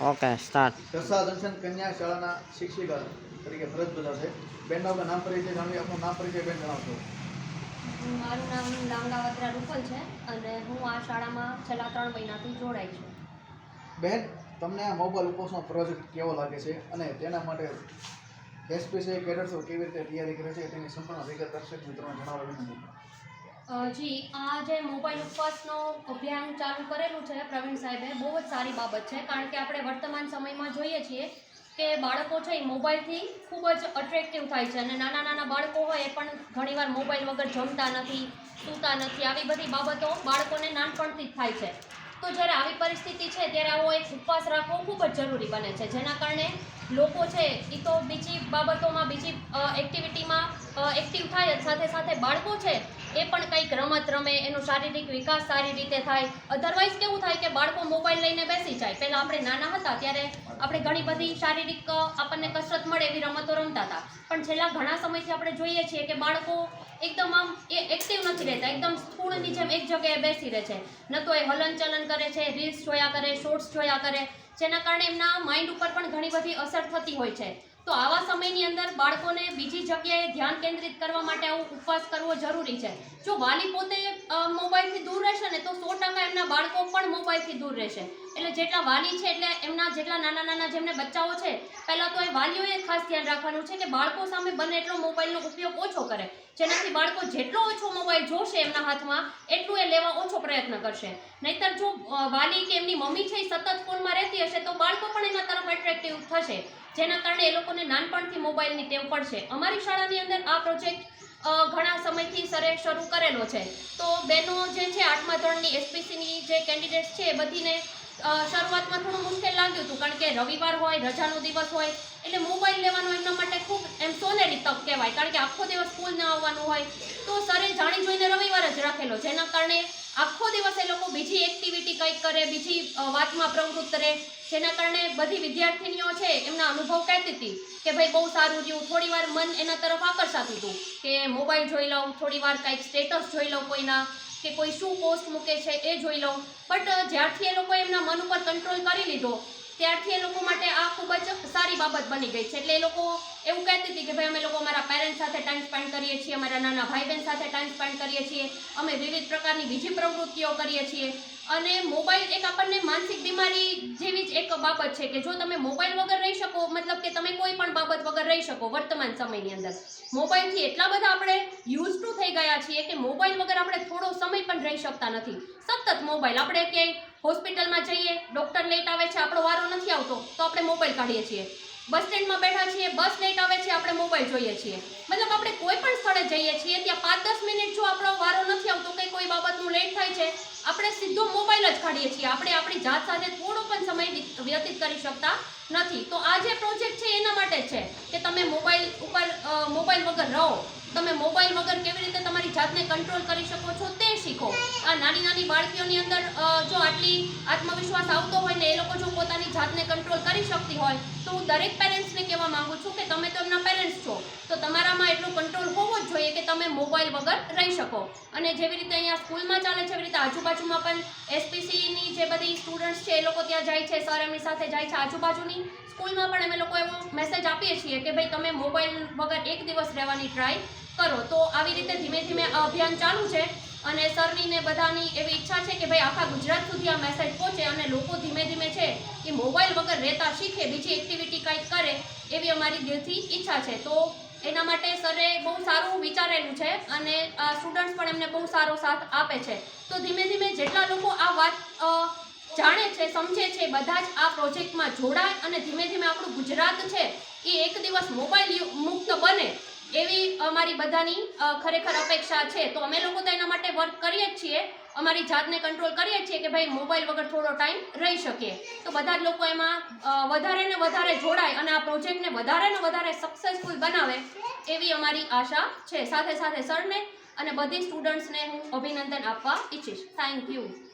Okay start જસા દર્શન કન્યા શાળાના શિક્ષિકા તરીકે ફરજ બજાવશે બેન આપણે નામ પરિચય જાણવી આપનું નામ પરિચય બેન જણાવશો. મારું નામ લાંગાવત્રા રૂપલ છે અને હું આ શાળામાં છેલ્લા ત્રણ મહિનાથી જોડાઈ છું. બેન તમને આ મોબાઈલ ઉપોસનો પ્રોજેક્ટ કેવો લાગે છે અને તેના માટે એસપીસી કેડર્સો કેવી રીતે તૈયારી કરે છે તેની સંપૂર્ણ વિગત દર્શક મિત્રોને જણાવવા વિનંતી. જી, આ જે મોબાઈલ ઉપવાસનો અભિયાન ચાલુ કરેલું છે પ્રવીણ સાહેબે, બહુ જ સારી બાબત છે, કારણ કે આપણે વર્તમાન સમયમાં જોઈએ છીએ કે બાળકો છે એ મોબાઈલથી ખૂબ જ અટ્રેક્ટિવ થાય છે અને નાના નાના બાળકો હોય એ પણ ઘણીવાર મોબાઈલ વગર જમતા નથી, સૂતા નથી, આવી બધી બાબતો બાળકોને નાનપણથી જ થાય છે. તો જ્યારે આવી પરિસ્થિતિ છે ત્યારે આવો એક ઉપવાસ રાખવો ખૂબ જ જરૂરી બને છે, જેના કારણે લોકો છે એ તો બીજી બાબતોમાં, બીજી એક્ટિવિટીમાં એક્ટિવ થાય જ, સાથે સાથે બાળકો છે એ પણ કંઈક રમત રમે, એનો શારીરિક વિકાસ સારી રીતે થાય. અધરવાઇઝ કેવું થાય કે બાળકો મોબાઈલ લઈને બેસી જાય. પહેલાં આપણે નાના હતા ત્યારે આપણે ઘણી બધી શારીરિક આપણને કસરત મળે એવી રમતો રમતા હતા. પણ છેલ્લા ઘણા સમયથી આપણે જોઈએ છીએ કે બાળકો એકદમ આમ એ એક્ટિવ નથી રહેતા. એકદમ સ્થૂળની જેમ એક જગ્યાએ બેસી રહે છે. ન તો એ હલનચલન કરે છે રીલ્સ જોયા કરે શોર્ટ્સ જોયા કરે, જેના કારણે એમના માઇન્ડ ઉપર પણ ઘણી બધી અસર થતી હોય છે. તો આવા સમયની અંદર બાળકોને બીજી જગ્યાએ ધ્યાન કેન્દ્રિત કરવા માટે આવો ઉપવાસ કરવો જરૂરી છે. જો વાલી પોતે મોબાઈલથી દૂર રહેશે ને તો સો ટકા એમના બાળકો પણ મોબાઈલથી દૂર રહેશે. એટલે જેટલા વાલી છે એટલે એમના જેટલા નાના નાના જેમને બચ્ચાઓ છે, પહેલાં તો એ વાલીઓએ ખાસ ધ્યાન રાખવાનું છે કે બાળકો સામે બને એટલો મોબાઈલનો ઉપયોગ ઓછો કરે. જેનાથી બાળકો જેટલો ઓછો મોબાઈલ જોશે એમના હાથમાં, એટલું એ લેવા ઓછો પ્રયત્ન કરશે. નહીતર જો વાલી કે એમની મમ્મી છે એ સતત ફોનમાં રહેતી હશે તો બાળકો પણ એના તરફ એટ્રેક્ટિવ થશે. જેના કારણે એ લોકોને નાનપણથી મોબાઈલની ટેવ પડશે. અમારી શાળાની અંદર આ પ્રોજેક્ટ ઘણા સમયથી સરે શરૂ કરેલો છે. તો બહેનો જે છે, આઠમા ધોરણની એસપીસીની જે કેન્ડિડેટ્સ છે, એ બધીને શરૂઆતમાં થોડું મુશ્કેલ લાગ્યું હતું, કારણ કે રવિવાર હોય, રજાનો દિવસ હોય, એટલે મોબાઈલ લેવાનો એમના માટે ખૂબ એમ સોનેરી તક કહેવાય, કારણ કે આખો દિવસ સ્કૂલ ન આવવાનું હોય. તો સરે જાણી જોઈને રવિવાર જ રાખેલો, જેના કારણે આખો દિવસ એ લોકો બીજી એક્ટિવિટી કંઈક કરે, બીજી વાતમાં પ્રવૃત્ત રહે. જેના કારણે બધી વિદ્યાર્થીનીઓ છે એમના અનુભવ કહેતી હતી કે ભાઈ બહુ સારું રહ્યું. થોડી વાર મન એના તરફ આકર્ષાતું હતું કે મોબાઈલ જોઈ લઉં, થોડી વાર કાંઈક સ્ટેટસ જોઈ લઉં કોઈના, કે કોઈ શું પોસ્ટ મૂકે છે એ જોઈ લઉં. બટ જ્યારથી એ લોકોએ એમના મન ઉપર કંટ્રોલ કરી લીધો, ત્યારથી એ લોકો માટે આ ખૂબ જ સારી બાબત બની ગઈ છે. એટલે એ લોકો એવું કહેતી હતી કે ભાઈ અમે લોકો અમારા પેરેન્ટ્સ સાથે ટાઈમ સ્પેન્ડ કરીએ છીએ, અમારા નાના ભાઈ બહેન સાથે ટાઈમ સ્પેન્ડ કરીએ છીએ, અમે વિવિધ પ્રકારની બીજી પ્રવૃત્તિઓ કરીએ છીએ. અને મોબાઈલ એક આપણને માનસિક બીમારી જેવી જ એક બાબત છે કે જો તમે મોબાઈલ વગર રહી શકો, મતલબ કે તમે કોઈ પણ બાબત વગર રહી શકો વર્તમાન સમયની અંદર. મોબાઈલથી એટલા બધા આપણે યુઝ ટુ થઈ ગયા છીએ કે મોબાઈલ વગર આપણે થોડો સમય પણ રહી શકતા નથી. સતત મોબાઈલ. આપણે ક્યાંય હોસ્પિટલમાં જઈએ ડૉક્ટર લેટ આવે છે, આપણો વારો નથી આવતો, તો આપણે મોબાઈલ કાઢીએ છીએ. બસ સ્ટેન્ડમાં બેઠા છીએ, બસ લેટ આવે છે, આપણે મોબાઈલ જોઈએ છીએ. મતલબ આપણે કોઈ પણ સ્થળે જઈએ છીએ, ત્યાં પાંચ દસ મિનિટ જો આપણો વારો નથી આવતો કે કોઈ બાબતનું લેટ થાય છે, આપણે સીધો મોબાઈલ જ કાઢીએ છીએ. આપણે આપણી જાત સાથે થોડો પણ સમય વ્યતીત કરી શકતા નથી. તો આ જે પ્રોજેક્ટ છે, એના માટે છે કે તમે મોબાઈલ ઉપર મોબાઈલ વગર રહો. તમે મોબાઈલ વગર કેવી રીતે તમારી જાતને કંટ્રોલ કરી શકો છો, તે શીખો. આ નાની નાની બાળકીઓની અંદર જો આટલી આત્મવિશ્વાસ આવતો હોય ને, એ લોકો જો પોતાની જાતને કંટ્રોલ કરી શકતી હોય તો હું દરેક પેરેન્ટ્સને કહેવા માંગુ છું કે તમે તો એમના પેરેન્ટ્સ છો, તો તમારામાં એટલો કંટ્રોલ હોવો જ જોઈએ કે તમે મોબાઈલ વગર રહી શકો. અને જેવી રીતે અહીંયા સ્કૂલમાં ચાલે છે, એવી રીતે આજુબાજુમાં પણ એસપીસીની જે બધી સ્ટુડન્ટ્સ છે, એ લોકો ત્યાં જાય છે સર એમની સાથે જાય છે આજુબાજુની. સ્કૂલમાં પણ અમે લોકો એવો મેસેજ આપીએ છીએ કે ભાઈ તમે મોબાઈલ વગર એક દિવસ રહેવાની ટ્રાય કરો. તો આવી રીતે ધીમે ધીમે અભિયાન ચાલુ છે. અને સરની ને બધાની એવી ઈચ્છા છે કે ભાઈ આખા ગુજરાત સુધી આ મેસેજ પહોંચે અને લોકો ધીમે ધીમે છે એ મોબાઈલ વગર રહેતા શીખે, બીજી એક્ટિવિટી કંઈક કરે એવી અમારી દિલથી ઈચ્છા છે. તો એના માટે સરે બહુ સારું વિચારેલું છે અને સ્ટુડન્ટ્સ પણ એમને બહુ સારો સાથ આપે છે. તો ધીમે ધીમે જેટલા લોકો આ વાત જાણે છે, સમજે છે, બધા જ આ પ્રોજેક્ટમાં જોડાય અને ધીમે ધીમે આપણું ગુજરાત છે એ એક દિવસ મોબાઈલ મુક્ત બને. એવી અમારી બધાની ખરેખર અપેક્ષા છે. તો અમે લોકો તો એના માટે વર્ક કરીએ જ છીએ. અમારી જાતને કંટ્રોલ કરીએ છીએ કે ભાઈ મોબાઈલ વગર થોડો ટાઈમ રહી શકીએ. તો બધા જ લોકો એમાં વધારે ને વધારે જોડાય અને આ પ્રોજેક્ટને વધારે ને વધારે સક્સેસફુલ બનાવે એવી અમારી આશા છે. સાથે સાથે સરને અને બધી સ્ટુડન્ટ્સને હું અભિનંદન આપવા ઈચ્છીશ. Thank you